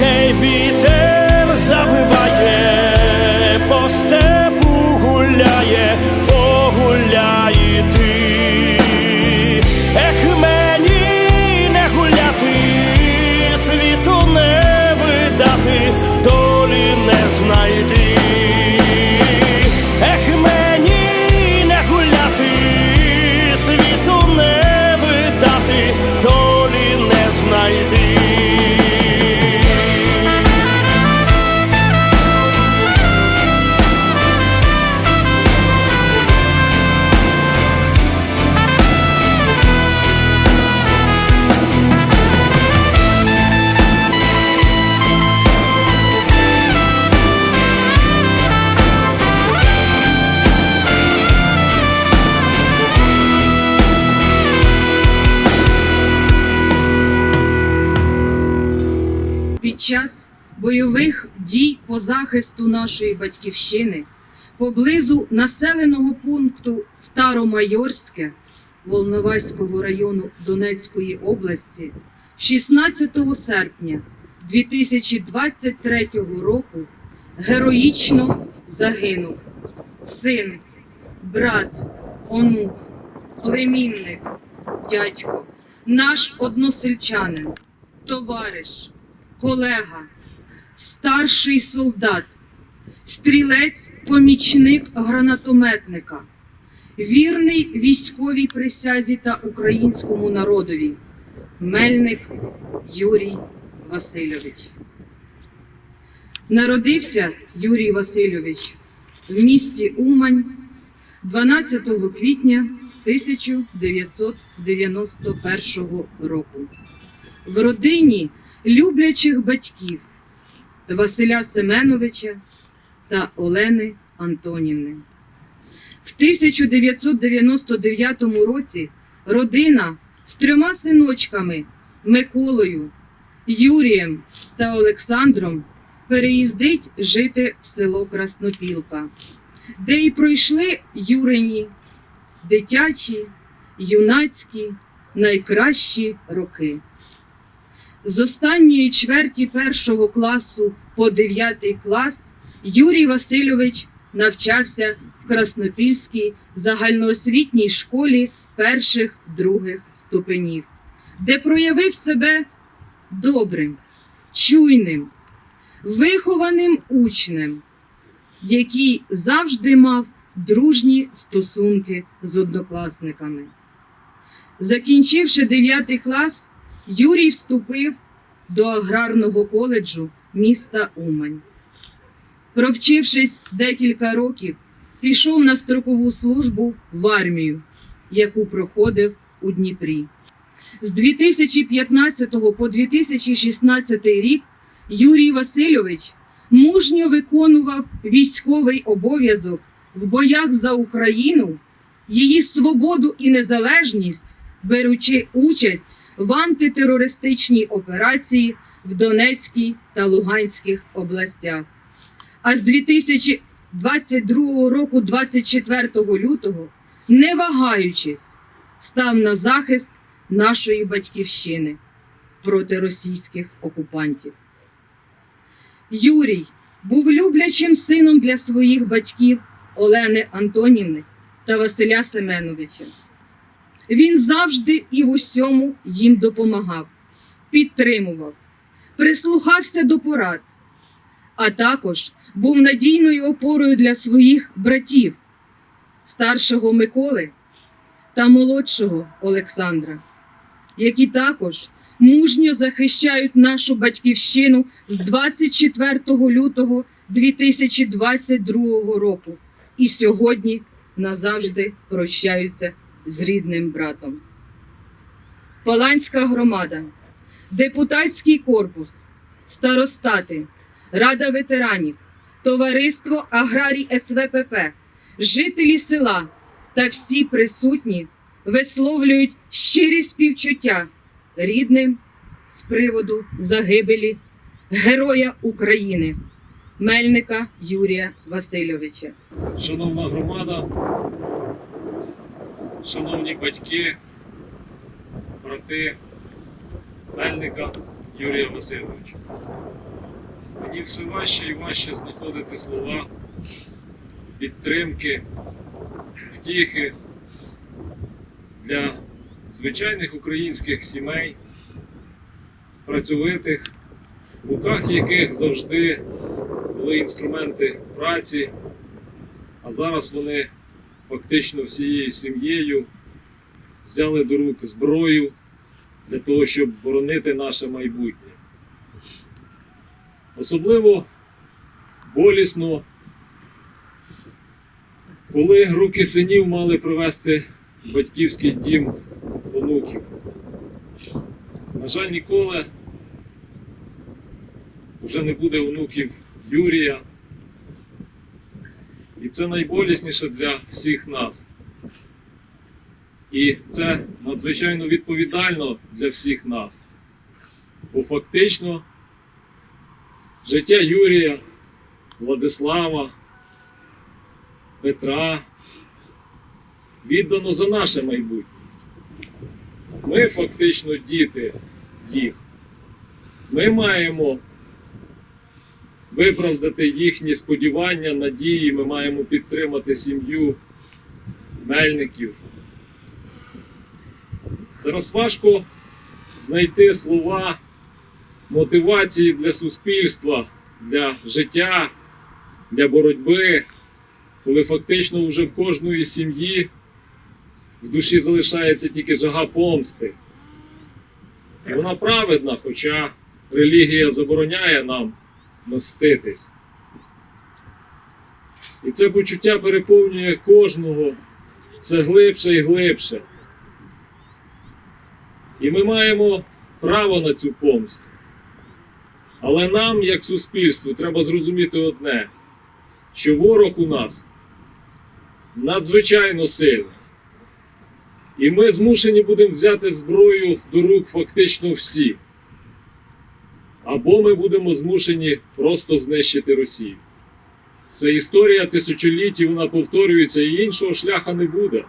Гей, вітер завиває, по степу гуляє, погуляй бойових дій по захисту нашої батьківщини поблизу населеного пункту Старомайорське Волноваського району Донецької області 16 серпня 2023 року героїчно загинув син, брат, онук, племінник, дядько, наш односельчанин, товариш, колега, старший солдат, стрілець, помічник гранатометника, вірний військовій присязі та українському народові, Мельник Юрій Васильович. Народився Юрій Васильович в місті Умань 12 квітня 1991 року в родині люблячих батьків Василя Семеновича та Олени Антонівни. В 1999 році родина з трьома синочками Миколою, Юрієм та Олександром переїздить жити в село Краснопілка, де й пройшли Юрині дитячі, юнацькі, найкращі роки. З останньої чверті першого класу по дев'ятий клас Юрій Васильович навчався в Краснопільській загальноосвітній школі перших других ступенів, де проявив себе добрим, чуйним, вихованим учнем, який завжди мав дружні стосунки з однокласниками. Закінчивши 9 клас, Юрій вступив до аграрного коледжу міста Умань. Провчившись декілька років, пішов на строкову службу в армію, яку проходив у Дніпрі. З 2015 по 2016 рік Юрій Васильович мужньо виконував військовий обов'язок в боях за Україну, її свободу і незалежність, беручи участь в антитерористичній операції в Донецькій та Луганських областях. А з 2022 року, 24 лютого, не вагаючись, став на захист нашої батьківщини проти російських окупантів. Юрій був люблячим сином для своїх батьків Олени Антонівни та Василя Семеновича. Він завжди і в усьому їм допомагав, підтримував, прислухався до порад, а також був надійною опорою для своїх братів, старшого Миколи та молодшого Олександра, які також мужньо захищають нашу батьківщину з 24 лютого 2022 року. І сьогодні назавжди прощаються з рідним братом. Паланська громада, депутатський корпус, старостати, рада ветеранів, товариство Аграрій СВПП, жителі села та всі присутні висловлюють щирі співчуття рідним з приводу загибелі Героя України Мельника Юрія Васильовича. Шановна громада, шановні батьки, брати Мельника Юрія Васильовича. Мені все важче і важче знаходити слова підтримки, втіхи для звичайних українських сімей, працьовитих, в руках яких завжди були інструменти праці, а зараз вони фактично всією сім'єю взяли до рук зброю для того, щоб боронити наше майбутнє. Особливо болісно, коли руки синів мали привести батьківський дім онуків. На жаль, ніколи вже не буде онуків Юрія. І це найболісніше для всіх нас. І це надзвичайно відповідально для всіх нас. Бо фактично життя Юрія, Владислава, Петра віддано за наше майбутнє. Ми фактично діти їх. Ми маємо виправдати їхні сподівання, надії. Ми маємо підтримати сім'ю мельників. Зараз важко знайти слова мотивації для суспільства, для життя, для боротьби, коли фактично вже в кожної сім'ї в душі залишається тільки жага помсти. І вона праведна, хоча релігія забороняє нам мститись. І це почуття переповнює кожного все глибше і глибше. І ми маємо право на цю помсту. Але нам, як суспільству, треба зрозуміти одне, що ворог у нас надзвичайно сильний. І ми змушені будемо взяти зброю до рук фактично всі або ми будемо змушені просто знищити Росію. Це історія тисячоліть, вона повторюється, і іншого шляха не буде.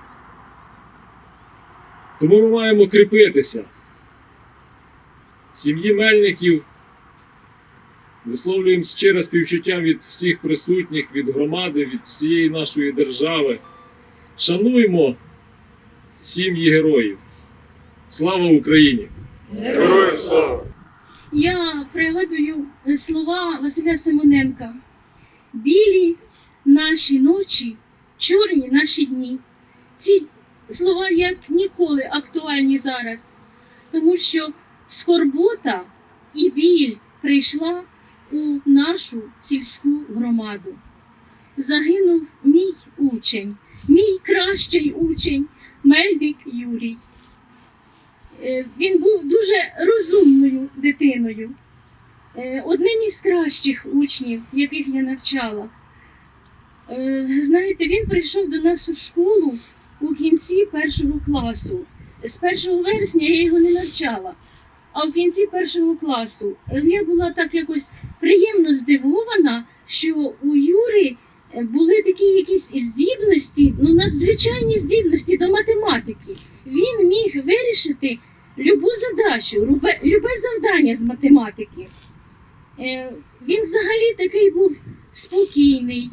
Тому ми маємо кріпитися. Сім'ї Мельників висловлюємо щире співчуття від всіх присутніх, від громади, від всієї нашої держави. Шануймо сім'ї героїв. Слава Україні! Героям слава! Я пригадую слова Василя Симоненка. Білі наші ночі, чорні наші дні. Ці слова як ніколи актуальні зараз, тому що скорбота і біль прийшла у нашу сільську громаду. Загинув мій учень, мій кращий учень, Мельник Юрій. Е, Він був дуже розумною дитиною, Е, одним із кращих учнів, яких я навчала. Е, Знаєте, він прийшов до нас у школу у кінці першого класу. З 1 вересня я його не навчала. А в кінці першого класу я була так якось приємно здивована, що у Юри були такі якісь здібності, ну надзвичайні здібності до математики. Він міг вирішити любу задачу, любе, любе завдання з математики. Е, Він взагалі такий був спокійний,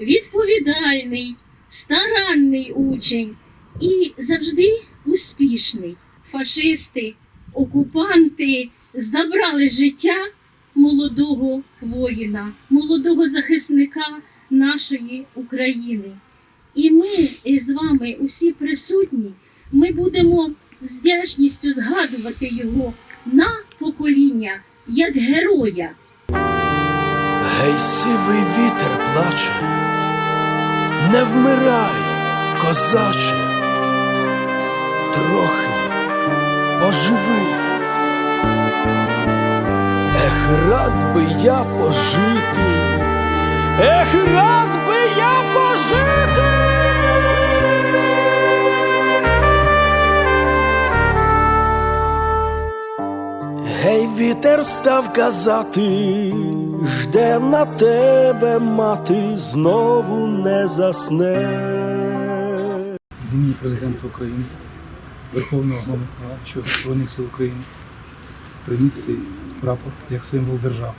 відповідальний, старанний учень і завжди успішний. Фашисти, окупанти забрали життя молодого воїна, молодого захисника нашої України. І ми з вами, усі присутні, ми будемо з вдячністю згадувати його на покоління як героя. Гей, сивий вітер плаче, не вмирай, козаче, трохи поживи. Ех, рад би я пожити, ех, рад би я пожити. Гей, вітер став казати, жде на тебе мати, знову не засне. Нині президента України, Верховного Головнокомандуючого Збройних сил України, прийміть цей прапор як символ держави,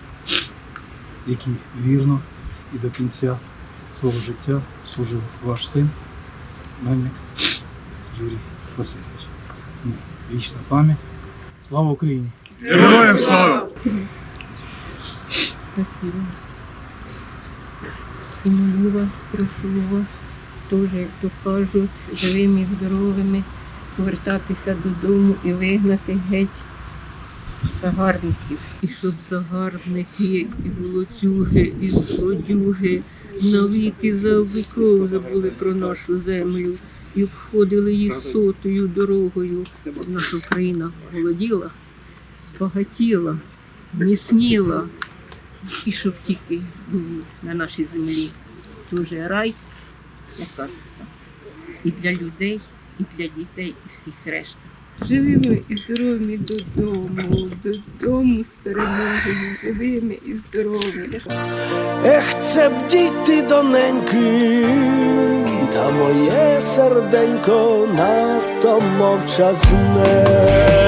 який вірно і до кінця свого життя служив ваш син, Мельник Юрій Васильович. Ну, Вічна пам'ять. Слава Україні! Героям слава! Спасибо. І молю вас, прошу вас теж, як то кажуть, живими і здоровими повертатися додому і вигнати геть загарбників. І щоб загарбники, і волоцюги, і злодюги навіки за віков забули про нашу землю і обходили її сотою дорогою. Наша Україна володіла, багатіла, міцніла і щоб тільки був на нашій землі дуже рай, як кажуть там, і для людей, і для дітей, і всіх решта. Живими і здоровими додому, додому з перемогою, живими і здоровими. Ех, це б дійти доненьки, та моє серденько надто мовчазне.